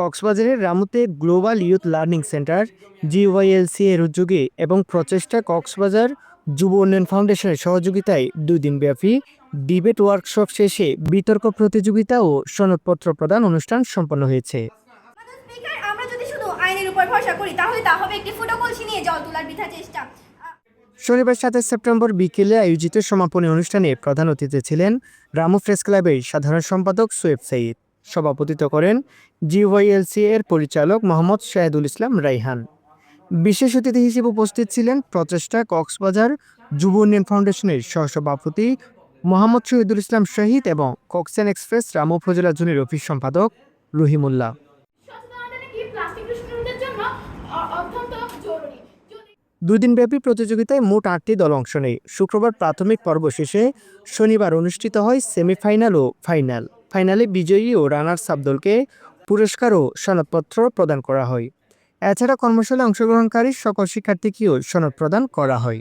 কক্সবাজারের রামুতে global youth learning centre GYLC এর উদ্যোগে এবং প্রচেষ্টা কক্সবাজার যুব উন্নয়ন ফাউন্ডেশনের সহযোগিতায় দুই দিনব্যাপী ডিবেট ওয়ার্কশপ শেষে বিতর্ক প্রতিযোগিতা ও সনদপত্র প্রদান অনুষ্ঠান সম্পন্ন হয়েছে। আমরা যদি শুধু আইনের উপর ভরসা করি তাহলে তা হবে একটি ফুটো কলসি নিয়ে জল তোলার বৃথা চেষ্টা। শনিবার সাতাশ সেপ্টেম্বর বিকেলে আয়োজিত সমাপনী অনুষ্ঠানে প্রধান অতিথি ছিলেন রামু প্রেস ক্লাবের সাধারণ সম্পাদক সোয়েব সাইদ। সভাপতিত্ব করেন জিওয়াইএলসি এর পরিচালক মোহাম্মদ শাহেদুল ইসলাম রাইহান। বিশেষ অতিথি হিসেবে উপস্থিত ছিলেন প্রচেষ্টা কক্সবাজার যুব উন্নয়ন ফাউন্ডেশনের সহসভাপতি মোহাম্মদ শহীদুল ইসলাম শহীদ এবং কক্সেন এক্সপ্রেস রামু উপজেলা জুনিয়র অফিস সম্পাদক রহিমুল্লাহ। দুই দিনব্যাপী প্রতিযোগিতায় মোট আটটি দল অংশ নেয়। শুক্রবার প্রাথমিক পর্ব শেষে শনিবার অনুষ্ঠিত হয় সেমিফাইনাল ও ফাইনাল। ফাইনালে বিজয়ী ও রানার্স আপ দলকে পুরস্কার ও সনদপত্র প্রদান করা হয়। এছাড়া কর্মশালায় অংশগ্রহণকারী সকল শিক্ষার্থীকেও সনদ প্রদান করা হয়।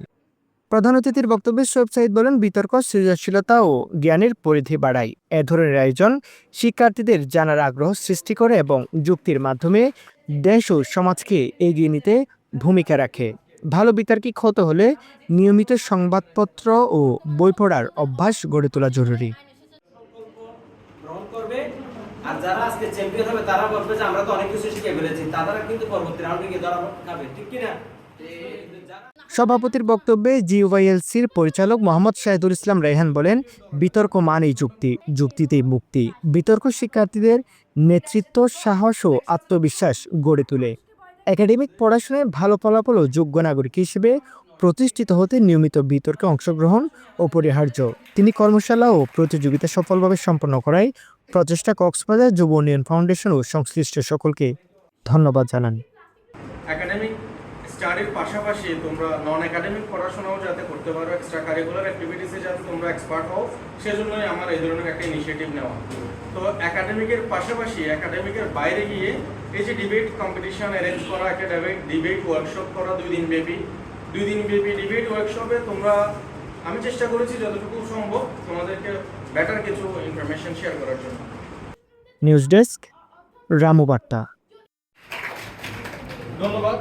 প্রধান অতিথির বক্তব্যে সোয়েব সাইদ বলেন, বিতর্ক, সৃজনশীলতা ও জ্ঞানের পরিধি বাড়ায়। এ ধরনের আয়োজন শিক্ষার্থীদের জানার আগ্রহ সৃষ্টি করে এবং যুক্তির মাধ্যমে দেশ ও সমাজকে এগিয়ে নিতে ভূমিকা রাখে। ভালো বিতার্কিক হতে হলে নিয়মিত সংবাদপত্র ও বই পড়ার অভ্যাস গড়ে তোলা জরুরি। যারা আজকে চ্যাম্পিয়ন হবে, তারা বলবে যে আমরা তো অনেক কিছু শিখে ফেলেছি। তারা কিন্তু পরবর্তী রাউন্ডে গিয়ে ধরা খাবে। ঠিক কিনা? সভাপতির বক্তব্যে জিওয়াইএলসির পরিচালক মোহাম্মদ শাহিদুল ইসলাম রেহান বলেন, বিতর্ক মানেই যুক্তি, যুক্তিতেই মুক্তি। বিতর্ক শিক্ষার্থীদের নেতৃত্ব, সাহস ও আত্মবিশ্বাস গড়ে তোলে। একাডেমিক পড়াশোনায় ভালো ফলাফল ও যোগ্য নাগরিক হিসেবে প্রতিষ্ঠিত হতে নিয়মিত বিতর্কে অংশগ্রহণ অপরিহার্য। তিনি কর্মশালা ও প্রতিযোগিতা সফলভাবে সম্পন্ন করায় প্রচেষ্টা কক্সবাজার যুব উন্নয়ন ফাউন্ডেশন ও সংশ্লিষ্ট সকলকে ধন্যবাদ জানান। একাডেমিক স্টাডির পাশাপাশি তোমরা নন একাডেমিক পড়াশোনাও যাতে করতে পারো এক্সট্রা কারিকুলার অ্যাক্টিভিটিসে যাতে তোমরা এক্সপার্ট হও, সেজন্যই আমার এই ধরনের একটা ইনিশিয়েটিভ নেওয়া। তো একাডেমিকের পাশাপাশি একাডেমিকের বাইরে গিয়ে এই যে ডিবেট কম্পিটিশন অ্যারেঞ্জ করা একটা ডিবেট ডিবেট ওয়ার্কশপ করা দুই দিন ব্যাপী। দুই দিন ব্যাপী ডিবেট ওয়ার্কশপে তোমরা আমি চেষ্টা করেছি যতটুকু সম্ভব তোমাদেরকে বেটার কিছু ইনফরমেশন শেয়ার করার জন্য। নিউজ ডেস্ক রামু বার্তা ধন্যবাদ।